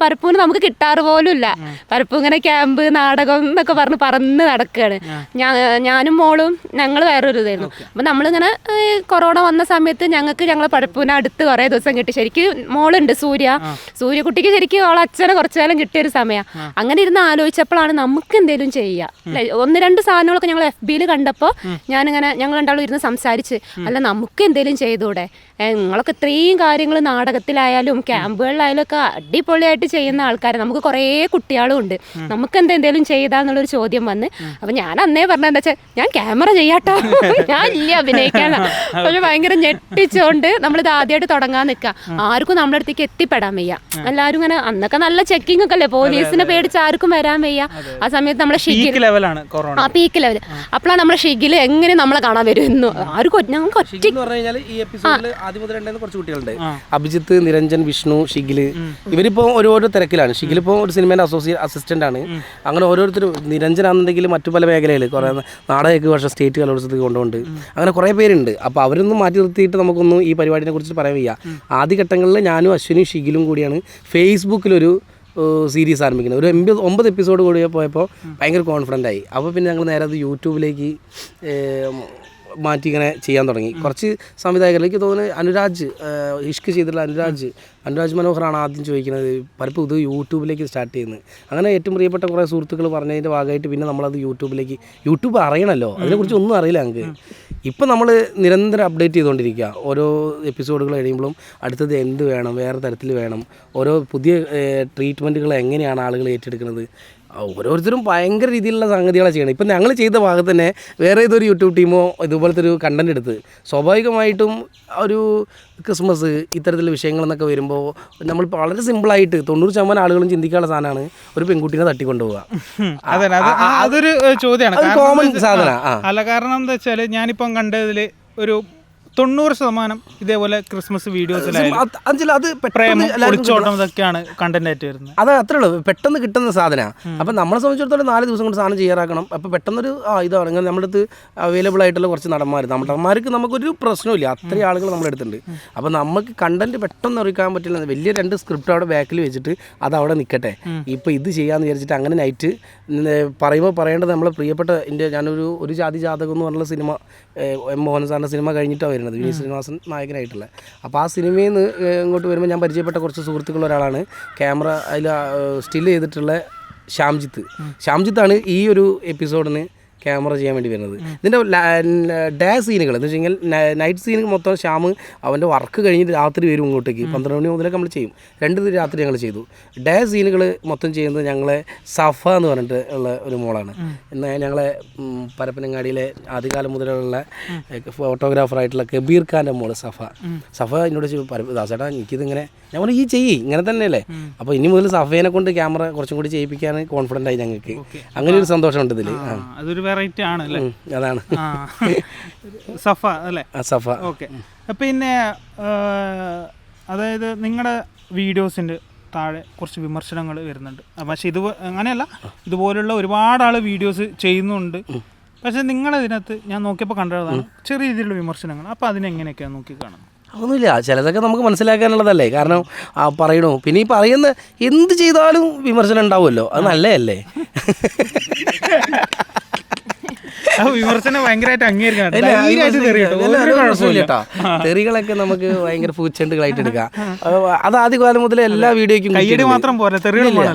പരപ്പൂന് നമുക്ക് കിട്ടാറ് പോലും ഇല്ല പരപ്പൂ ഇങ്ങനെ ക്യാമ്പ് നാടകം എന്നൊക്കെ പറഞ്ഞ് പറന്ന് നടക്കുകയാണ് ഞാൻ ഞാനും മോളും ഞങ്ങൾ വേറൊരു ഇതായിരുന്നു. അപ്പം നമ്മളിങ്ങനെ കൊറോണ വന്ന സമയത്ത് ഞങ്ങൾക്ക് ഞങ്ങളെ പരപ്പൂനെ അടുത്ത് കുറേ ദിവസം കിട്ടി. ശരിക്കും മോളുണ്ട് സൂര്യ. സൂര്യകുട്ടിക്ക് ശരിക്കും അവളെ അച്ഛനെ കുറച്ചു നേരം കിട്ടിയ ഒരു സമയം. അങ്ങനെ ഇരുന്ന് ആലോചിച്ചപ്പോഴാണ് നമുക്ക് എന്തെങ്കിലും ചെയ്യുക ഒന്ന് രണ്ട് സാധനങ്ങളൊക്കെ ഞങ്ങൾ എഫ് ബിയിൽ കണ്ടപ്പോൾ ഞാനിങ്ങനെ ഞങ്ങൾ രണ്ടാളും ഇരുന്ന് സംസാരിച്ച് അല്ല നമുക്ക് എന്തെങ്കിലും ചെയ്തൂടെ നിങ്ങളൊക്കെ ഇത്രയും കാര്യങ്ങൾ നാടകത്തിലായാലും ക്യാമ്പുകളിലായാലും ഒക്കെ അടിപൊളിയായിട്ട് ചെയ്യുന്ന ആൾക്കാർ നമുക്ക് കുറേ കുട്ടികളും ഉണ്ട്. നമുക്ക് എന്തെങ്കിലും ചെയ്താന്നുള്ളൊരു ചോദ്യം വന്ന് അപ്പൊ ഞാൻ അന്നേ പറഞ്ഞെന്താ വെച്ചാൽ ഞാൻ ക്യാമറ ചെയ്യാട്ടോ. ഞാൻ ഇല്ല അഭിനയിക്കാൻ പക്ഷെ ഭയങ്കര ഞെട്ടിച്ചുകൊണ്ട് നമ്മളിത് ആദ്യമായിട്ട് തുടങ്ങാൻ നിൽക്കുക ആർക്കും നമ്മുടെ അടുത്തേക്ക് എത്തിപ്പെടാൻ വയ്യ. എല്ലാവരും ഇങ്ങനെ അന്നൊക്കെ നല്ല ചെക്കിംഗ് ഒക്കെ അല്ലേ? പോലീസിനെ പേടിച്ച് ആർക്കും വരാൻ വയ്യ. ആ സമയത്ത് നമ്മളെ ഷിഗിൽ ലെവലാണ് ആ പീക്ക് ലെവൽ അപ്പോഴാണ് നമ്മളെ ഷിഗിൽ എങ്ങനെ നമ്മളെ കാണാൻ വരുന്നു ആർക്കും ഒറ്റ- ഞങ്ങൾക്ക് ഒറ്റ ഈ എപ്പിസോഡിൽ ആദ്യം മുതൽ ഉണ്ടായിരുന്ന കുറച്ച് കുട്ടികളുണ്ട്. അഭിജിത്ത് നിരഞ്ജൻ വിഷ്ണു ഷിഗിൽ. ഇവരിപ്പോ ഓരോരോ തിരക്കിലാണ്. ഷിഗിൽ ഇപ്പോൾ ഒരു സിനിമയുടെ അസോസിയേറ്റ് അസിസ്റ്റന്റ് ആണ്. അങ്ങനെ ഓരോരുത്തരും നിരഞ്ജൻ ആണെന്നുണ്ടെങ്കിൽ മറ്റു പല മേഖലയിൽ കുറേ നാടകയ്ക്ക് വർഷം സ്റ്റേറ്റ് കലോത്സവത്തിൽ കൊണ്ടുപോകുന്നുണ്ട്. അങ്ങനെ കുറേ പേരുണ്ട്. അപ്പോൾ അവരൊന്നും മാറ്റി നിർത്തിയിട്ട് നമുക്കൊന്നും ഈ പരിപാടിനെ കുറിച്ച് പറയാൻ വയ്യ. ആദ്യഘട്ടങ്ങളിൽ ഞാനും അശ്വിനും ഷിഗിലും കൂടിയാണ് ഫേസ്ബുക്കിലൊരു സീരീസ് ആരംഭിക്കുന്നത്. ഒരു എൺപത് ഒമ്പത് എപ്പിസോഡ് കൂടി പോയപ്പോൾ ഭയങ്കര കോൺഫിഡന്റ് ആയി. അപ്പോൾ പിന്നെ ഞങ്ങൾ നേരെ അത് യൂട്യൂബിലേക്ക് മാറ്റി ഇങ്ങനെ ചെയ്യാൻ തുടങ്ങി. കുറച്ച് സംവിധായകർ എനിക്ക് തോന്നുന്നു അനുരാജ് ഇഷ്ക് ചെയ്തിട്ടുള്ള അനുരാജ് അനുരാജ് മനോഹറാണ് ആദ്യം ചോദിക്കുന്നത്. പലപ്പോൾ ഇത് യൂട്യൂബിലേക്ക് സ്റ്റാർട്ട് ചെയ്യുന്നത്. അങ്ങനെ ഏറ്റവും പ്രിയപ്പെട്ട കുറേ സുഹൃത്തുക്കൾ പറഞ്ഞതിന്റെ ഭാഗമായിട്ട് പിന്നെ നമ്മളത് യൂട്യൂബിലേക്ക് യൂട്യൂബ് അറിയണമല്ലോ അതിനെക്കുറിച്ച് ഒന്നും അറിയില്ല ഞങ്ങൾക്ക് ഇപ്പം നമ്മൾ നിരന്തരം അപ്ഡേറ്റ് ചെയ്തുകൊണ്ടിരിക്കുക ഓരോ എപ്പിസോഡുകൾ കഴിയുമ്പോഴും അടുത്തത് എന്ത് വേണം വേറെ തരത്തിൽ വേണം ഓരോ പുതിയ ട്രീറ്റ്മെന്റുകൾ എങ്ങനെയാണ് ആളുകൾ ഏറ്റെടുക്കുന്നത്? ഓരോരുത്തരും ഭയങ്കര രീതിയിലുള്ള സംഗതികളാണ് ചെയ്യണം. ഇപ്പം ഞങ്ങൾ ചെയ്ത ഭാഗത്ത് തന്നെ വേറെ ഏതൊരു യൂട്യൂബ് ടീമോ ഇതുപോലത്തെ ഒരു കണ്ടന്റ് എടുത്ത് സ്വാഭാവികമായിട്ടും ഒരു ക്രിസ്മസ് ഇത്തരത്തിലുള്ള വിഷയങ്ങളെന്നൊക്കെ വരുമ്പോൾ നമ്മൾ വളരെ സിമ്പിളായിട്ട് തൊണ്ണൂറ് ശതമാനം ആളുകളും ചിന്തിക്കാനുള്ള സാധനമാണ് ഒരു പെൺകുട്ടീനെ തട്ടിക്കൊണ്ടുപോകുക അതെ അതെ അതൊരു ചോദ്യമാണ് കോമൺ സാധനാ. അല്ല കാരണം എന്താ വെച്ചാൽ ഞാനിപ്പം കണ്ടതിൽ ഒരു തൊണ്ണൂറ് ശതമാനം ഇതേപോലെ ക്രിസ്മസ് വീഡിയോസ് അതിൽ അത് പ്രേമം എല്ലാവർക്കും ഒളിച്ചോട്ടം ഇതൊക്കെയാണ് കണ്ടന്റ് ആയിട്ട് വരുന്നത്. അത് അത്രേ ഉള്ളൂ. പെട്ടെന്ന് കിട്ടുന്ന സാധനമാണ് അപ്പം നമ്മളെ സംബന്ധിച്ചിടത്തോളം നാല് ദിവസം കൊണ്ട് സാധനം ചെയ്യാറാക്കണം. അപ്പോൾ പെട്ടെന്നൊരു ആ ഇതാണ്. ഇങ്ങനെ നമ്മുടെ അടുത്ത് അവൈലബിൾ ആയിട്ടുള്ള കുറച്ച് നടന്മാർ നടന്മാർക്ക് നമുക്കൊരു പ്രശ്നമില്ല അത്രയും ആളുകൾ നമ്മുടെ അടുത്തുണ്ട്. അപ്പോൾ നമുക്ക് കണ്ടന്റ് പെട്ടെന്ന് അറിയിക്കാൻ പറ്റില്ല. വലിയ രണ്ട് സ്ക്രിപ്റ്റ് അവിടെ ബാക്കിൽ വെച്ചിട്ട് അത് അവിടെ നിൽക്കട്ടെ ഇപ്പോൾ ഇത് ചെയ്യാന്ന് വിചാരിച്ചിട്ട് അങ്ങനെ നൈറ്റ് പറയുമ്പോൾ പറയേണ്ടത് നമ്മളെ പ്രിയപ്പെട്ട എന്റെ ഞാനൊരു ഒരു ജാതി ജാതകം എന്ന് പറഞ്ഞുള്ള സിനിമ എം മോഹൻ സാറിന്റെ സിനിമ കഴിഞ്ഞിട്ടാണ് വരുന്നത്. വിനീത് ശ്രീനിവാസൻ നായകനായിട്ടുള്ള. അപ്പോൾ ആ സിനിമയിൽ നിന്ന് ഇങ്ങോട്ട് വരുമ്പോൾ ഞാൻ പരിചയപ്പെട്ട കുറച്ച് സുഹൃത്തുക്കൾ ഒരാളാണ്. ക്യാമറ അതിൽ സ്റ്റിൽ ചെയ്തിട്ടുള്ള ശ്യാംജിത്ത്. ശ്യാംജിത്താണ് ഈ ഒരു എപ്പിസോഡിന് ക്യാമറ ചെയ്യാൻ വേണ്ടി വരുന്നത്. ഇതിന്റെ ഡേ സീനുകൾ എന്ന് വെച്ച് കഴിഞ്ഞാൽ നൈറ്റ് സീന് മൊത്തം ശ്യാം അവന്റെ വർക്ക് കഴിഞ്ഞിട്ട് രാത്രി വരും ഇങ്ങോട്ടേക്ക്. പന്ത്രണ്ട് മണി മുതലൊക്കെ നമ്മൾ ചെയ്യും. രണ്ട് രാത്രി ഞങ്ങൾ ചെയ്തു. ഡേ സീനുകൾ മൊത്തം ചെയ്യുന്നത് ഞങ്ങളെ സഫ എന്ന് പറഞ്ഞിട്ട് ഉള്ള ഒരു മോളാണ്. എന്നാൽ ഞങ്ങളെ പരപ്പനങ്ങാടിയിലെ ആദ്യകാലം മുതലുള്ള ഫോട്ടോഗ്രാഫറായിട്ടുള്ള കബീർ ഖാന്റെ മോൾ സഫ. സഫ എന്നോട് ദാസേട്ടാ എനിക്കിതിങ്ങനെ ഞാൻ പറഞ്ഞു ഈ ചെയ്യ് ഇങ്ങനെ തന്നെയല്ലേ? അപ്പോൾ ഇനി മുതൽ സഫേനെ കൊണ്ട് ക്യാമറ കുറച്ചും കൂടി ചെയ്യിപ്പിക്കാൻ കോൺഫിഡന്റ് ആയി ഞങ്ങൾക്ക്. അങ്ങനെ ഒരു സന്തോഷമുണ്ട് ഇതിൽ അതൊരു വെറൈറ്റി ആണ് അല്ലേ? അതാണ്. സഫ അല്ലേ? സഫ. ഓക്കെ. പിന്നെ അതായത് നിങ്ങളുടെ വീഡിയോസിന്റെ താഴെ കുറച്ച് വിമർശനങ്ങൾ വരുന്നുണ്ട്. പക്ഷെ ഇത് അങ്ങനെയല്ല. ഇതുപോലുള്ള ഒരുപാട് ആൾ വീഡിയോസ് ചെയ്യുന്നുണ്ട്. പക്ഷേ നിങ്ങളതിനകത്ത് ഞാൻ നോക്കിയപ്പോൾ കണ്ടതാണ് ചെറിയ രീതിയിലുള്ള വിമർശനങ്ങൾ. അപ്പോൾ അതിനെങ്ങനെയൊക്കെയാണ് നോക്കി കാണുന്നത്? ഒന്നുമില്ല ചിലതൊക്കെ നമുക്ക് മനസ്സിലാക്കാനുള്ളതല്ലേ. കാരണം ആ പറയണു. പിന്നെ ഈ പറയുന്ന എന്ത് ചെയ്താലും വിമർശനം ഉണ്ടാവുമല്ലോ. അത് നല്ലതല്ലേ? വിമർശനം ഭയങ്കരമായിട്ട് അംഗീകരിക്കണം തെറികളൊക്കെ നമുക്ക് ഭയങ്കര പൂച്ചെണ്ടുകളായിട്ട് എടുക്കാം. അത് ആദ്യ കാലം മുതലേ എല്ലാ വീഡിയോക്കും കയ്യടി മാത്രം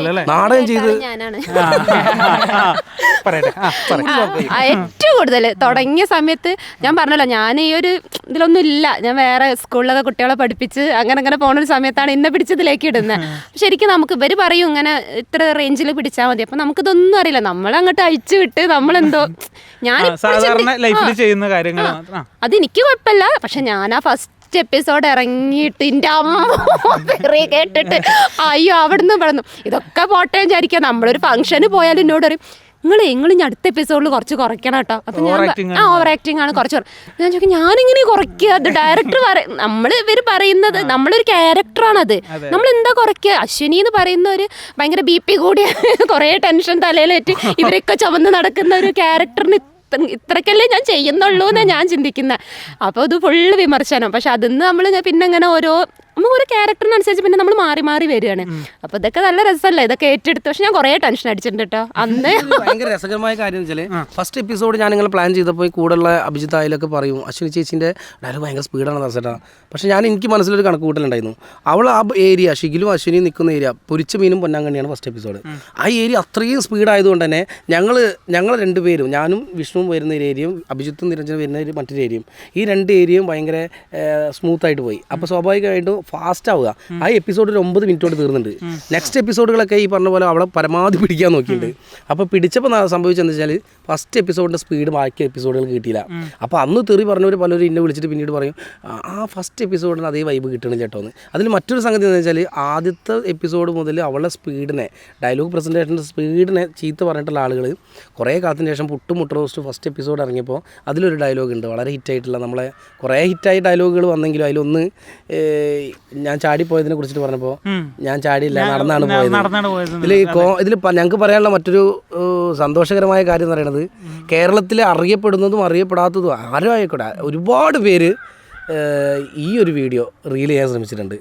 അല്ലേ? നാടകം ചെയ്ത് പറയട്ടെ ആ ഏറ്റവും കൂടുതൽ തുടങ്ങിയ സമയത്ത് ഞാൻ പറഞ്ഞല്ലോ ഞാൻ ഈ ഒരു ഇതിലൊന്നും ഇല്ല. ഞാൻ വേറെ സ്കൂളിലൊക്കെ കുട്ടികളെ പഠിപ്പിച്ച് അങ്ങനെ അങ്ങനെ പോണ ഒരു സമയത്താണ് ഇന്നെ പിടിച്ചതിലേക്ക് ഇടുന്നത് ശരിക്കും നമുക്ക് ഇവർ പറയും ഇങ്ങനെ ഇത്ര റേഞ്ചിൽ പിടിച്ചാൽ മതി. അപ്പം നമുക്കിതൊന്നും അറിയില്ല. നമ്മൾ അങ്ങോട്ട് അഴിച്ചു വിട്ട് നമ്മളെന്തോ ഞാൻ സാധാരണ ലൈഫിൽ ചെയ്യുന്ന കാര്യങ്ങൾ. അതെനിക്ക് കുഴപ്പമില്ല. പക്ഷെ ഞാൻ ആ ഫസ്റ്റ് എപ്പിസോഡ് ഇറങ്ങിയിട്ട് എന്റെ അമ്മ കേട്ടിട്ട് അയ്യോ അവിടുന്ന് പറഞ്ഞു ഇതൊക്കെ പോട്ടെ വിചാരിക്കുക. നമ്മളൊരു ഫംഗ്ഷന് പോയാലും എന്നോട് പറയും നിങ്ങൾ നിങ്ങൾ ഇനി അടുത്ത എപ്പിസോഡിൽ കുറച്ച് കുറയ്ക്കണം കേട്ടോ. അപ്പൊ ഞാൻ ആ ഓവർ ആക്ടിങ് ആണ്. കുറച്ച് കുറ- ഞാൻ ചോദിക്കും ഞാനിങ്ങനെ കുറയ്ക്കുക? അത് ഡയറക്ടർ പറയും നമ്മൾ ഇവർ പറയുന്നത് നമ്മളൊരു ക്യാരക്ടറാണത് നമ്മൾ എന്താ കുറയ്ക്കുക? അശ്വിനി എന്ന് പറയുന്ന ഒരു ഭയങ്കര ബി പി കൂടിയ കുറേ ടെൻഷൻ തലയിലേറ്റ് ഇവരൊക്കെ ചുമന്ന് നടക്കുന്ന ഒരു ക്യാരക്ടറിന് ഇത്ര- ഇത്രയ്ക്കല്ലേ ഞാൻ ചെയ്യുന്നുള്ളൂ എന്നാണ് ഞാൻ ചിന്തിക്കുന്നത് അപ്പോൾ ഇത് ഫുള്ള് വിമർശനം. പക്ഷെ അതിന്ന് നമ്മൾ പിന്നെ ഇങ്ങനെ ഓരോ നമുക്ക് ഒരു ക്യാരക്ടറിനനുസരിച്ച് പിന്നെ നമ്മൾ മാറി മാറി വരികയാണ്. അപ്പൊ ഇതൊക്കെ നല്ല രസമല്ലേ ഇതൊക്കെ ഏറ്റെടുത്തു. പക്ഷെ ഞാൻ കുറേ ടെൻഷൻ അടിച്ചിട്ടുണ്ട് കേട്ടോ അന്ന് ഭയങ്കര രസകരമായ കാര്യം ഫസ്റ്റ് എപ്പിസോഡ് ഞാൻ നിങ്ങൾ പ്ലാൻ ചെയ്തപ്പോൾ ഈ കൂടെയുള്ള അഭിജിത്ത് ആയാലൊക്കെ പറയും അശ്വിനി ചേച്ചിന്റെ ഡയലോഗ് ഭയങ്കര സ്പീഡാണ് ദസേട്ടാ പക്ഷേ ഞാൻ എനിക്ക് മനസ്സിലൊരു കണക്ക് കൂട്ടലുണ്ടായിരുന്നു അവൾ ആ ഏരിയ ഷിഗിലും അശ്വിനിയും നിൽക്കുന്ന ഏരിയ പൊരിച്ച മീനും പൊന്നാങ്കണ്ണിയാണ് ഫസ്റ്റ് എപ്പിസോഡ് ആ ഏരിയ അത്രയും സ്പീഡായതുകൊണ്ട് തന്നെ ഞങ്ങൾ ഞങ്ങൾ രണ്ടുപേരും ഞാനും വിഷ്ണുവും വരുന്ന ഒരു ഏരിയയും അഭിജിത്തും നിരഞ്ജനും വരുന്ന ഒരു മറ്റൊരു ഏരിയയും ഈ രണ്ട് ഏരിയയും ഭയങ്കര സ്മൂത്തായിട്ട് പോയി. അപ്പോൾ സ്വാഭാവികമായിട്ടും ഫാസ്റ്റ് ആവുക. ആ എപ്പിസോഡ് ഒരു ഒമ്പത് മിനിറ്റോട് തീർന്നുണ്ട് നെക്സ്റ്റ് എപ്പിസോഡുകളൊക്കെ ഈ പറഞ്ഞ പോലെ അവളെ പരമാവധി പിടിക്കാൻ നോക്കിയിട്ടുണ്ട്. അപ്പോൾ പിടിച്ചപ്പോൾ സംഭവിച്ചെന്ന് വെച്ചാൽ ഫസ്റ്റ് എപ്പിസോഡിന്റെ സ്പീഡ് ബാക്കി എപ്പിസോഡുകൾ കിട്ടിയില്ല. അപ്പോൾ അന്ന് തെറി പറഞ്ഞവർ പലരും എന്നെ വിളിച്ചിട്ട് പിന്നീട് പറയും "ആ, ആ ഫസ്റ്റ് എപ്പിസോഡിന് അതേ വൈബ് കിട്ടണം ചേട്ടോ എന്ന് അതിൽ മറ്റൊരു സംഗതി എന്ന് വെച്ചാൽ ആദ്യത്തെ എപ്പിസോഡ് മുതൽ അവളുടെ സ്പീഡിനെ ഡയലോഗ് പ്രസന്റേഷന്റെ സ്പീഡിനെ ചീത്ത പറഞ്ഞിട്ടുള്ള ആളുകൾ കുറേ കാലത്തിന് ശേഷം പുട്ടും മുട്ട റോസ്റ്റ് ഫസ്റ്റ് എപ്പിസോഡ് ഇറങ്ങിയപ്പോൾ അതിലൊരു ഡയലോഗ് ഉണ്ട്. വളരെ ഹിറ്റായിട്ടുള്ള നമ്മളെ കുറേ ഹിറ്റായ ഡയലോഗുകൾ വന്നെങ്കിലും അതിലൊന്ന് ഏഹ്, ചാടി പോയതിനെ കുറിച്ചിട്ട് പറഞ്ഞപ്പോൾ ഞാൻ ചാടിയില്ല നടന്നാണ് പോയത്. നടന്നാണ് പോയത് ഇതിൽ ഇതിൽ ഞങ്ങൾക്ക് പറയാനുള്ള മറ്റൊരു സന്തോഷകരമായ കാര്യം എന്ന് പറയുന്നത് കേരളത്തിൽ അറിയപ്പെടുന്നതും അറിയപ്പെടാത്തതും ആരും ആയിക്കോട്ടെ ഒരുപാട് പേര് ഈ ഒരു വീഡിയോ റീൽ ചെയ്യാൻ ശ്രമിച്ചിട്ടുണ്ട്.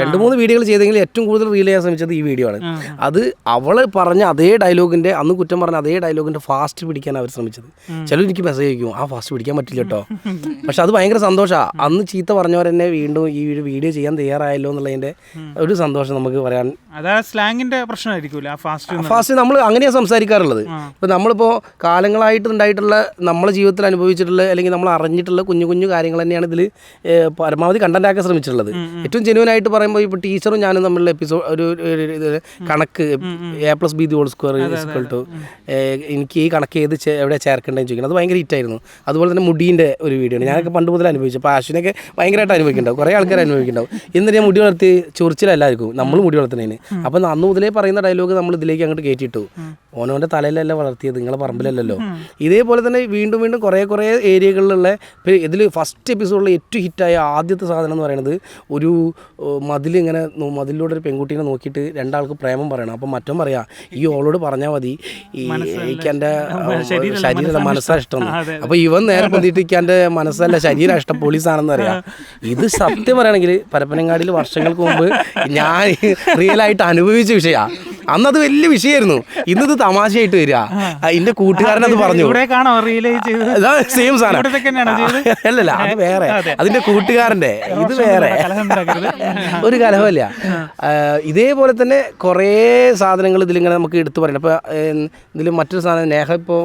രണ്ട് മൂന്ന് വീഡിയോകൾ ചെയ്തെങ്കിൽ ഏറ്റവും കൂടുതൽ റീൽ ചെയ്യാൻ ശ്രമിച്ചത് ഈ വീഡിയോ ആണ്. അത് അവൾ പറഞ്ഞ അതേ ഡയലോഗിന്റെ അന്ന് കുറ്റം പറഞ്ഞ അതേ ഡയലോഗിന്റെ ഫാസ്റ്റ് പിടിക്കാൻ അവർ ശ്രമിച്ചത്. ചിലർ എനിക്ക് മെസ്സേജ് അയക്കും ആ ഫാസ്റ്റ് പിടിക്കാൻ പറ്റില്ല കേട്ടോ പക്ഷെ അത് ഭയങ്കര സന്തോഷമാണ് അന്ന് ചീത്ത പറഞ്ഞവരെന്നെ വീണ്ടും ഈ ഒരു വീഡിയോ ചെയ്യാൻ തയ്യാറായല്ലോ എന്നുള്ളതിന്റെ ഒരു സന്തോഷം നമുക്ക് പറയാൻ സ്ലാങ്ങിന്റെ പ്രശ്നമായിരിക്കും ഫാസ്റ്റ് നമ്മൾ അങ്ങനെയാണ് സംസാരിക്കാറുള്ളത്. ഇപ്പൊ നമ്മളിപ്പോ കാലങ്ങളായിട്ട് ഉണ്ടായിട്ടുള്ള നമ്മളെ ജീവിതത്തിൽ അനുഭവിച്ചിട്ടുള്ള അല്ലെങ്കിൽ നമ്മൾ അറിഞ്ഞിട്ടുള്ള കുഞ്ഞു കുഞ്ഞു കാര്യങ്ങൾ തന്നെയാണ് ഇതിൽ പരമാവധി കണ്ടന്റ് ആക്കാൻ ശ്രമിച്ചിട്ടുള്ളത്. ഏറ്റവും ജെനുവൻ ആയിട്ട് പറയുമ്പോൾ ഇപ്പോൾ ടീച്ചറും ഞാനും തമ്മിലുള്ള എപ്പിസോഡ് ഒരു ഇത് കണക്ക് A plus B the whole square equal to എനിക്ക് ഈ കണക്ക് ഏത് എവിടെ ചേർക്കേണ്ടതെന്ന് ചോദിക്കണം അത് ഭയങ്കര ഹിറ്റായിരുന്നു അതുപോലെ തന്നെ മുടീന്റെ ഒരു വീഡിയോ ആണ്. ഞാനൊക്കെ പണ്ട് മുതൽ അനുഭവിച്ചു. അപ്പോൾ അശ്വിനൊക്കെ ഭയങ്കരമായിട്ട് അനുഭവിക്കുന്നുണ്ടാവും. കുറേ ആൾക്കാർ അനുഭവിക്കുന്നുണ്ടാവും. എന്നിട്ട് ഞാൻ മുടി വളർത്തി ചൊറിച്ചിലല്ലായിരിക്കും. നമ്മൾ മുടി വളർത്തുന്നതിന്. അപ്പോൾ അന്ന് മുതലേ പറയുന്ന ഡയലോഗ് നമ്മൾ ഇതിലേക്ക് അങ്ങോട്ട് കയറ്റിയിട്ടു. ഓനോന്റെ തലയിലല്ല വളർത്തിയത് നിങ്ങളെ പറമ്പിലല്ലല്ലോ. ഇതേപോലെ തന്നെ വീണ്ടും വീണ്ടും കുറേ കുറേ ഏരിയകളിലുള്ള ഇതിൽ ഫസ്റ്റ് എപ്പിസോഡിൽ ഏറ്റവും ഹിറ്റായ ആദ്യത്തെ സാധനം എന്ന് പറയുന്നത് ഒരു മതിൽ മതിലൂടെ മതിലിലൂടെ ഒരു പെൺകുട്ടീനെ നോക്കിയിട്ട് രണ്ടാൾക്ക് പ്രേമം പറയണം. അപ്പം മറ്റും പറയാം ഈ ഓളോട് പറഞ്ഞാൽ മതി. ഈ എനിക്ക് എന്റെ ശരീരം മനസ്സാ ഇഷ്ടം അപ്പോൾ ഇവൻ നേരെ പൊന്തിയിട്ട് എനിക്ക് എന്റെ മനസ്സല്ല ശരീരം ഇഷ്ടം പോലീസാണെന്ന് അറിയാം. ഇത് സത്യം പറയുകയാണെങ്കിൽ പരപ്പനങ്ങാടിയിൽ വർഷങ്ങൾക്ക് മുമ്പ് ഞാൻ റിയൽ ആയിട്ട് അനുഭവിച്ച വിഷയമാണ് അന്നത് വലിയ വിഷയമായിരുന്നു. ഇന്നത് തമാശയായിട്ട് വരിക. കൂട്ടുകാരൻ കൂട്ടുകാരനത് പറഞ്ഞു. സെയിം സാധനം. അല്ലല്ല അത് വേറെ. അതിന്റെ കൂട്ടുകാരന്റെ ഇത് വേറെ. ഒരു കലഹമില്ല. ഇതേപോലെ തന്നെ കുറേ സാധനങ്ങൾ ഇതിലിങ്ങനെ നമുക്ക് എടുത്തു പറയണം. അപ്പോൾ ഇതിൽ മറ്റൊരു സാധനം നേഹ ഇപ്പോൾ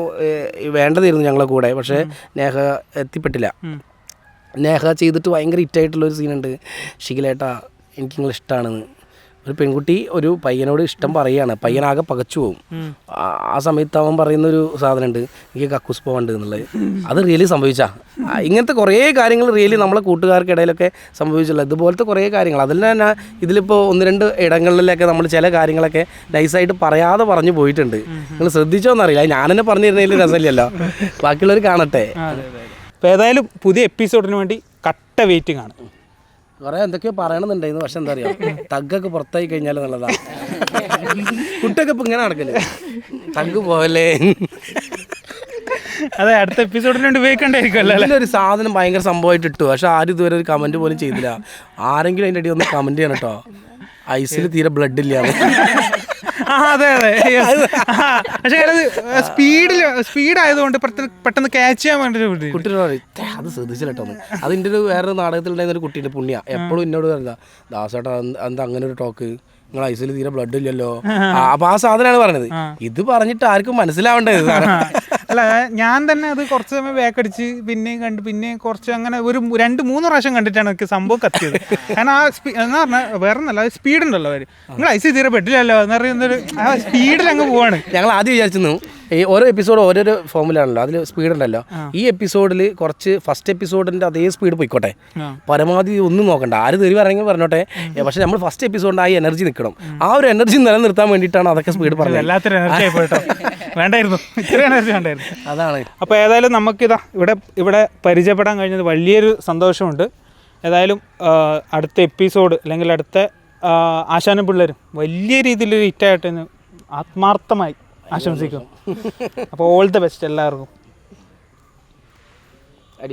വേണ്ടതായിരുന്നു ഞങ്ങളെ കൂടെ പക്ഷേ നേഹ എത്തിപ്പെട്ടില്ല. നേഹ ചെയ്തിട്ട് ഭയങ്കര ഹിറ്റായിട്ടുള്ളൊരു സീനുണ്ട് ഷിഖിലേട്ടാ എനിക്ക് നിങ്ങൾ ഇഷ്ടമാണെന്ന് ഒരു പെൺകുട്ടി ഒരു പയ്യനോട് ഇഷ്ടം പറയുകയാണ്. പയ്യനാകെ പകച്ചു പോകും ആ- സമയത്ത് അവൻ പറയുന്ന ഒരു സാധനമുണ്ട്. എനിക്ക് കക്കൂസ് പോകണ്ട് എന്നുള്ളത്. അത് റിയലി സംഭവിച്ചാ. ഇങ്ങനത്തെ കുറേ കാര്യങ്ങൾ റിയലി നമ്മളെ കൂട്ടുകാർക്കിടയിലൊക്കെ സംഭവിച്ചുള്ള ഇതുപോലത്തെ കുറേ കാര്യങ്ങൾ. അതിൽ തന്നെ ഇതിലിപ്പോൾ ഒന്ന് രണ്ട് ഇടങ്ങളിലൊക്കെ നമ്മൾ ചില കാര്യങ്ങളൊക്കെ നൈസായിട്ട് പറയാതെ പറഞ്ഞു പോയിട്ടുണ്ട്. നിങ്ങൾ ശ്രദ്ധിച്ചോന്നറിയില്ല ഞാൻ തന്നെ പറഞ്ഞിരുന്നതിൽ രസമില്ലല്ലോ. ബാക്കിയുള്ളവർ കാണട്ടെ. അപ്പോൾ ഏതായാലും പുതിയ എപ്പിസോഡിന് വേണ്ടി കട്ട വെയിറ്റിംഗ് ആണ്. കുറെ എന്തൊക്കെയോ പറയണമെന്നുണ്ടായിരുന്നു പക്ഷെ എന്താ അറിയാം തഗ്ഗൊക്കെ പുറത്തായി കഴിഞ്ഞാൽ നല്ലതാ. കുട്ടൊക്കെ ഇപ്പൊ ഇങ്ങനെ നടക്കൽ. തഗ് പോവല്ലേ അതെ അടുത്ത എപ്പിസോഡിന് വേണ്ടി ഉപയോഗിക്കണ്ടായിരിക്കുമല്ലോ ഇതിലൊരു സാധനം ഭയങ്കര സംഭവമായിട്ട് ഇട്ടു. പക്ഷെ ആരും ഇതുവരെ ഒരു കമന്റ് പോലും ചെയ്തില്ല. ആരെങ്കിലും അതിന്റെ അടി ഒന്ന് കമന്റ് ചെയ്യണം കേട്ടോ. ഐസിൽ തീരെ ബ്ലഡ് ഇല്ല. ആ അതെ അതെ. പക്ഷെ അത് സ്പീഡിൽ സ്പീഡ് ആയതുകൊണ്ട് പെട്ടെന്ന് ക്യാച്ച് ചെയ്യാൻ വേണ്ടി കുട്ടികളോട് ഇത്. കുട്ടിയോട് പറയും, "ഛെ, അത് ശ്രദ്ധിച്ചില്ല കേട്ടോ അതിന്റെ ഒരു വേറൊരു നാടകത്തിലുണ്ടായിരുന്ന ഒരു കുട്ടിയുടെ പുണ്യ. എപ്പോഴും എന്നോട് പറഞ്ഞ ദാസേട്ടാ എന്താ അങ്ങനെ ഒരു ടോക്ക് നിങ്ങൾ ഐസിൽ തീരെ ബ്ലഡ് ഇല്ലല്ലോ. അപ്പൊ ആ സാധനമാണ് പറഞ്ഞത്. ഇത് പറഞ്ഞിട്ട് ആർക്കും മനസ്സിലാവേണ്ടത് അല്ല ഞാൻ തന്നെ അത് കുറച്ച് സമയം വേക്കടിച്ച് പിന്നെയും കണ്ട് പിന്നെ കുറച്ച് അങ്ങനെ ഒരു രണ്ട് മൂന്ന് പ്രാവശ്യം കണ്ടിട്ടാണ് എനിക്ക് സംഭവം കത്തിയത്. കാരണം ആ എന്ന് പറഞ്ഞാൽ വേറെ ഒന്നല്ല സ്പീഡ് ഉണ്ടല്ലോ അവർ. നിങ്ങൾ ഐസ് തീരെ പെട്ടില്ലല്ലോ എന്ന് പറയുന്നൊരു ആ സ്പീഡിൽ അങ്ങ് പോവാണ്. ഞങ്ങൾ ആദ്യം വിചാരിച്ചിരുന്നു ഈ ഓരോ എപ്പിസോഡ് ഓരോരോ ഫോമിലാണല്ലോ അതിൽ സ്പീഡ് ഉണ്ടല്ലോ. ഈ എപ്പിസോഡിൽ കുറച്ച് ഫസ്റ്റ് എപ്പിസോഡിന്റെ അതേ സ്പീഡ് പോയിക്കോട്ടെ. പരമാവധി ഒന്നും നോക്കണ്ട. ആര് തെരുവ് ഇറങ്ങി പറഞ്ഞോട്ടെ. പക്ഷെ നമ്മൾ ഫസ്റ്റ് എപ്പിസോഡിന്റെ ആ എനർജി നിൽക്കണം. ആ ഒരു എനർജി നിലനിർത്താൻ വേണ്ടിയിട്ടാണ് അതൊക്കെ സ്പീഡ് പറഞ്ഞത്. എല്ലാത്തിനും എനർജി ആയി പോയിട്ടോ. വേണ്ടായിരുന്നു. ഇത്ര എനർജി വേണ്ടായിരുന്നു. അതാണ്. അപ്പോൾ ഏതായാലും നമുക്കിതാ ഇവിടെ ഇവിടെ പരിചയപ്പെടാൻ കഴിഞ്ഞത് വലിയൊരു സന്തോഷമുണ്ട്. ഏതായാലും അടുത്ത എപ്പിസോഡ് അല്ലെങ്കിൽ അടുത്ത ആശാനും പിള്ളേരും വലിയ രീതിയിലൊരു ഹിറ്റായിട്ട് ആത്മാർത്ഥമായി ആശംസിക്കുന്നു. അപ്പോൾ ഓൾ ദ ബെസ്റ്റ് എല്ലാവർക്കും.